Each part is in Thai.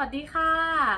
วัสดีค่ะ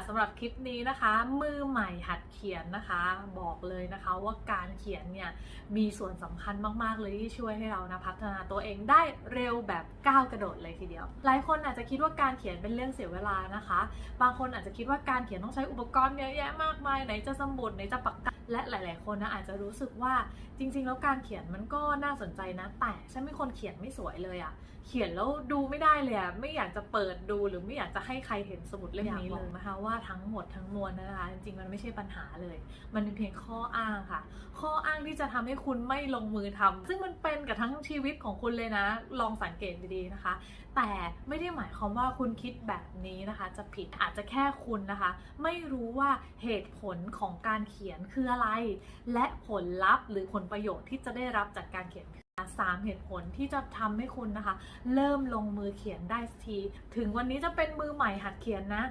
สำหรับคลิปนี้นะคะ มือใหม่หัดเขียนนะคะ บอกเลยนะคะว่าการเขียนเนี่ยมีส่วนสำคัญมากๆเลยที่ช่วยให้เรานะพัฒนาตัวเองได้เร็วแบบก้าวกระโดดเลยทีเดียว หลายคนอาจจะคิดว่าการเขียนเป็นเรื่องเสียเวลานะคะ บางคนอาจจะคิดว่าการเขียนต้องใช้อุปกรณ์เยอะแยะมากมายไหนจะสมุดไหนจะปากกาและหลาย ๆ คนนะอาจจะรู้สึกว่าจริง ๆ แล้วการเขียนมันก็น่าสนใจนะ แต่ฉันเป็นคนเขียนไม่สวยเลยอะเขียนแล้วดูไม่ได้เลยอะไม่อยากจะเปิดดูหรือไม่อยากจะให้ใครเห็นสมุดเล่มนี้เลยนะคะว่าทั้งหมดทั้งมวลนะคะ จริง ๆ มันไม่ใช่ปัญหาเลย มันเป็นเพียงข้ออ้างค่ะ ข้ออ้างที่จะทำให้คุณไม่ลงมือทำซึ่งมันเป็นกับทั้งชีวิตของคุณเลยนะ ลองสังเกตดี ๆ นะคะ แต่ไม่ได้หมายความว่าคุณคิดแบบนี้นะคะ จะผิดอาจจะแค่คุณนะคะ ไม่รู้ว่าเหตุผลของการเขียนคืออะไรและผลลัพธ์หรือผลประโยชน์ที่จะได้รับจากการเขียนสามเหตุผลที่จะทำให้คุณนะคะ เริ่มลงมือเขียนได้ที ถึงวันนี้จะเป็นมือใหม่หัดเขียนนะ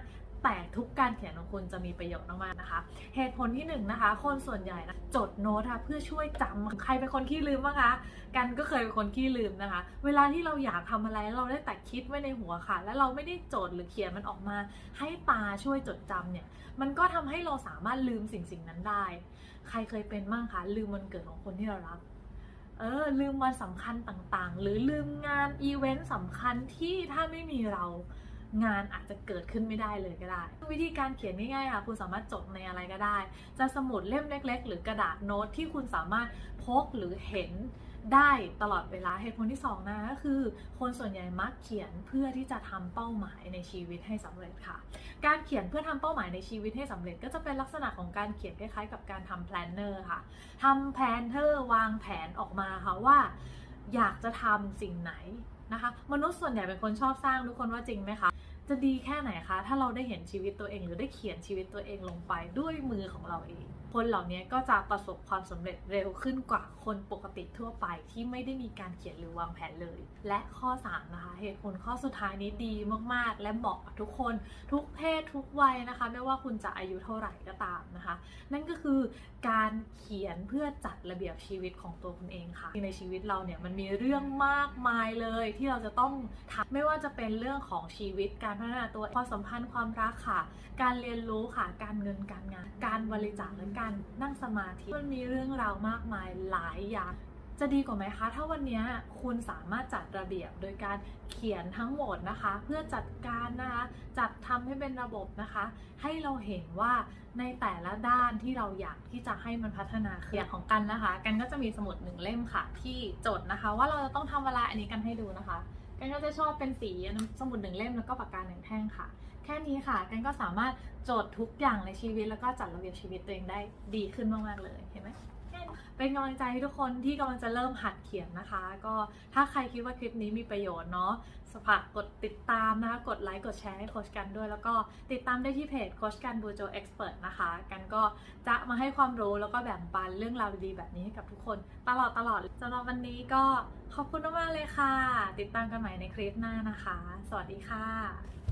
แต่ทุกการเขียนของคุณจะมีประโยชน์มากๆนะคะ เหตุผลที่หนึ่งนะคะ คนส่วนใหญ่นะจดโน้ตค่ะเพื่อช่วยจำใครเป็นคนขี้ลืมบ้างคะกันก็เคยเป็นคนขี้ลืมนะคะ เวลาที่เราอยากทำอะไรเราได้แต่คิดไว้ในหัวค่ะ แล้วเราไม่ได้จดหรือเขียนมันออกมา ให้ตาช่วยจดจำเนี่ย มันก็ทำให้เราสามารถลืมสิ่งสิ่งนั้นได้ ใครเคยเป็นบ้างคะลืมวันเกิดของคนที่เรารักเออลืมวันสำคัญต่างๆ หรือลืมงานอีเวนต์สำคัญที่ถ้าไม่มีเรา งานอาจจะเกิดขึ้นไม่ได้เลยก็ได้ วิธีการเขียนง่ายๆค่ะคุณสามารถจดในอะไรก็ได้ จะสมุดเล่มเล็ก ๆ หรือกระดาษโน้ตที่คุณสามารถพกหรือเห็นได้ตลอดเวลาเหตุผลที่สองนะก็คือ คนส่วนใหญ่มักเขียนเพื่อที่จะทำเป้าหมายในชีวิตให้สำเร็จค่ะ การเขียนเพื่อทำเป้าหมายในชีวิตให้สำเร็จ ก็จะเป็นลักษณะของการเขียนคล้ายๆ กับการทำแพลนเนอร์ค่ะทำแพลนเนอร์วางแผนออกมาค่ะว่า อยากจะทำสิ่งไหนนะคะ มนุษย์ส่วนใหญ่เป็นคนชอบสร้างทุกคนว่าจริงไหมคะ จะดีแค่ไหนคะ ถ้าเราได้เห็นชีวิตตัวเอง หรือได้เขียนชีวิตตัวเองลงไปด้วยมือของเราเอง คนเหล่านี้ก็จะประสบความสำเร็จเร็วขึ้นกว่าคนปกติทั่วไปที่ไม่ได้มีการเขียนหรือวางแผนเลย และข้อ 3 นะคะ เหตุผลข้อสุดท้ายนี้ดีมากๆ และเหมาะกับทุกคนทุกเพศทุกวัยนะคะ ไม่ว่าคุณจะอายุเท่าไหร่ก็ตามนะคะ นั่นก็คือการเขียนเพื่อจัดระเบียบชีวิตของตัวคุณเองค่ะในชีวิตเราเนี่ยมันมีเรื่องมากมายเลยที่เราจะต้องทำไม่ว่าจะเป็นเรื่องของชีวิตการพัฒนาตัวความสัมพันธ์ความรักค่ะ การเรียนรู้ค่ะ การเงินการงาน การบริจาคและการนั่งสมาธิมันมีเรื่องราวมากมายหลายอย่างจะดีกว่าไหมคะ ถ้าวันนี้คุณสามารถจัดระเบียบโดยการเขียนทั้งหมดนะคะ เพื่อจัดการนะคะจัดทำให้เป็นระบบนะคะ ให้เราเห็นว่าในแต่ละด้านที่เราอยากที่จะให้มันพัฒนาขึ้นอย่างของกันนะคะ กันก็จะมีสมุดหนึ่งเล่มค่ะ ที่จดนะคะ ว่าเราจะต้องทำอะไรอันนี้กันให้ดูนะคะ กันก็จะชอบเป็นสีสมุดหนึ่งเล่มแล้วก็ปากกาหนึ่งแท่งค่ะ แค่นี้ค่ะกันก็สามารถจดทุกอย่างในชีวิตแล้วก็จัดระเบียบชีวิตตัวเองได้ดีขึ้นมากๆเลยเห็นไหม เป็นกำลังใจให้ทุกคนที่กำลังจะเริ่มหัดเขียนนะคะ ก็ถ้าใครคิดว่าคลิปนี้มีประโยชน์เนาะสฝากกดติดตามนะคะ กดไลค์กดแชร์ให้โคชกันด้วย แล้วก็ติดตามได้ที่เพจโคชกันบูโจเอ็กซ์เพรสนะคะ กันก็จะมาให้ความรู้แล้วก็แบ่งปันเรื่องราวดีๆแบบนี้ให้กับทุกคน ตลอดตลอดสำหรับวันนี้ก็ขอบคุณมากเลยค่ะ ติดตามกันใหม่ในคลิปหน้านะคะ สวัสดีค่ะ